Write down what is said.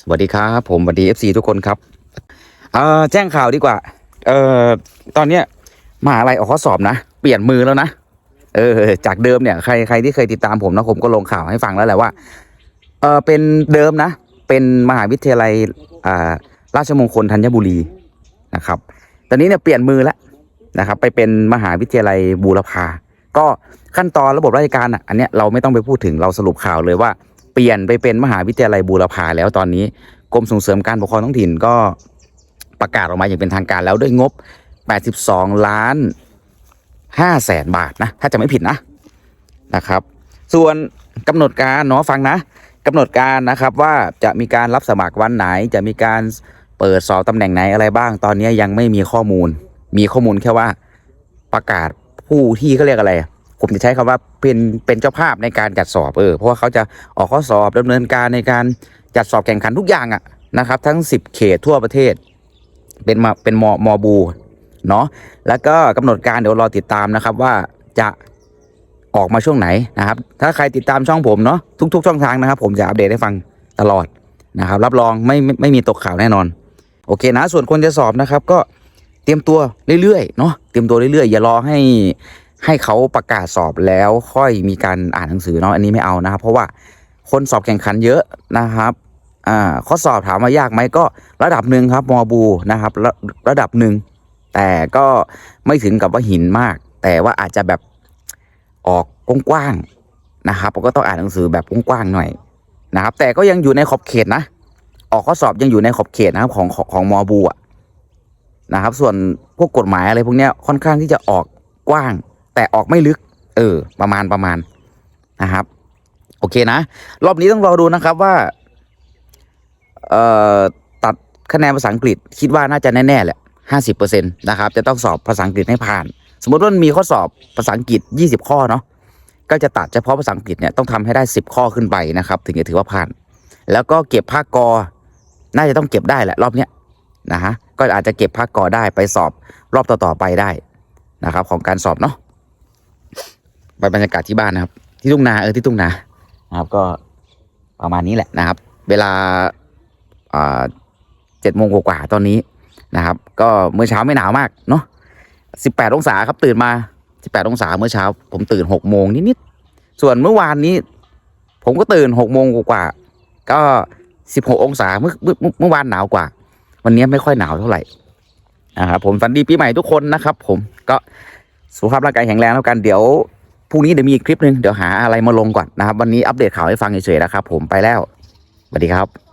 สวัสดีครับผมสวัสดี FC ทุกคนครับเอ่อแจ้งข่าวดีกว่า เอ่อตอนเนี้ยมหาลัยออกข้อสอบนะ เปลี่ยนมือแล้วนะเออจากเดิมเนี่ยใครใครที่เคยติดตามผมนะผมก็ลงข่าวให้ฟังแล้วแหละว่าเออเป็นเดิมนะ เป็นมหาวิทยาลัยอ่าราชมงคลธัญบุรีนะครับ ตอนนี้เนี่ยเปลี่ยนมือแล้วนะครับ ไปเป็นมหาวิทยาลัยบูรพาก็ขั้นตอนระบบราชการอะอันเนี้ยเราไม่ต้องไปพูดถึงเราสรุปข่าวเลยว่า เปลี่ยนไปเป็นมหาวิทยาลัยบูรพาแล้วตอนนี้กรมส่งเสริมการปกครองท้องถิ่นก็ประกาศออกมาอย่างเป็นทางการแล้วด้วยงบ 82 ล้าน5แสนบาทนะ ถ้าจะไม่ผิดนะนะครับ ส่วนกำหนดการเนาะฟังนะกำหนดการนะครับว่าจะมีการรับสมัครวันไหน จะมีการเปิดสอบตำแหน่งไหนอะไรบ้าง ตอนนี้ยังไม่มีข้อมูล มีข้อมูลแค่ว่าประกาศผู้ที่เขาเรียกอะไรอะ ผมจะใช้คำว่าเป็นเป็นเจ้าภาพในการจัดสอบเออเพราะว่าเขาจะออกข้อสอบดำเนินการในการจัดสอบแข่งขันทุกอย่างอะนะครับ ทั้ง 10 เขตทั่วประเทศ เป็นมาเป็นมอมอบูเนาะแล้วก็กำหนดการเดี๋ยวรอติดตามนะครับว่าจะออกมาช่วงไหนนะครับ ถ้าใครติดตามช่องผมเนาะทุก ๆ ช่องทางนะครับ ผมจะอัปเดตให้ฟังตลอดนะครับ รับรองไม่ไม่ไม่มีตกข่าวแน่นอน โอเคนะส่วนคนจะสอบนะครับ ก็เตรียมตัวเรื่อยๆเนาะเตรียมตัวเรื่อยๆ อย่ารอให้ ให้เขาประกาศสอบแล้วค่อยมีการอ่านหนังสือเนาะอันนี้ไม่เอานะครับ เพราะว่าคนสอบแข่งขันเยอะนะครับอ่าข้อสอบถามว่ายากไหมก็ระดับหนึ่งครับมอบูนะครับระระดับหนึ่งแต่ก็ไม่ถึงกับว่าหินมาก แต่ว่าอาจจะแบบออกกว้างๆนะครับก็ต้องอ่านหนังสือแบบกว้างๆหน่อยนะครับ แต่ก็ยังอยู่ในขอบเขตนะ ออกข้อสอบยังอยู่ในขอบเขตนะครับของของของมอบูอะนะครับ ส่วนพวกกฎหมายอะไรพวกเนี้ยค่อนข้างที่จะออกกว้าง แต่ออกไม่ลึก เออ ประมาณประมาณนะครับ โอเคนะ รอบนี้ต้องรอดูนะครับว่า เอ่อ ตัดคะแนนภาษาอังกฤษ คิดว่าน่าจะแน่ ๆ แหละห้าสิบเปอร์เซ็นต์นะครับ จะต้องสอบภาษาอังกฤษให้ผ่าน สมมติว่ามันมีข้อสอบภาษาอังกฤษยี่สิบข้อเนาะก็จะตัดเฉพาะภาษาอังกฤษเนี่ยต้องทำให้ได้สิบข้อขึ้นไปนะครับ ถึงจะถือว่าผ่าน แล้วก็เก็บภาคกอ น่าจะต้องเก็บได้แหละรอบเนี้ยนะฮะก็อาจจะเก็บภาคกอได้ไปสอบรอบต่อๆไปได้นะครับ ของการสอบเนาะ ไปบรรยากาศที่บ้านนะครับ ที่ทุ่งนาเออที่ทุ่งนานะครับ ก็ประมาณนี้แหละนะครับ เวลาเจ็ดโมงกว่าๆตอนนี้นะครับ ก็เมื่อเช้าไม่หนาวมากเนาะสิบแปดองศาครับตื่นมาสิบแปดองศาเมื่อเช้า ผมตื่นหกโมงนิดๆส่วนเมื่อวานนี้ ผมก็ตื่นหกโมงกว่าๆก็สิบหกองศาเมื่อเมื่อเมื่อวานหนาวกว่า วันนี้ไม่ค่อยหนาวเท่าไหร่นะครับผมฝันดีปีใหม่ทุกคนนะครับ ผมก็ สุขภาพร่างกายแข็งแรงแล้วกันเดี๋ยวพรุ่งนี้เดี๋ยวมีอีกคลิปหนึ่งเดี๋ยวหาอะไรมาลงก่อนนะครับ วันนี้อัปเดตข่าวให้ฟังเฉยๆนะครับ ผมไปแล้วสวัสดีครับ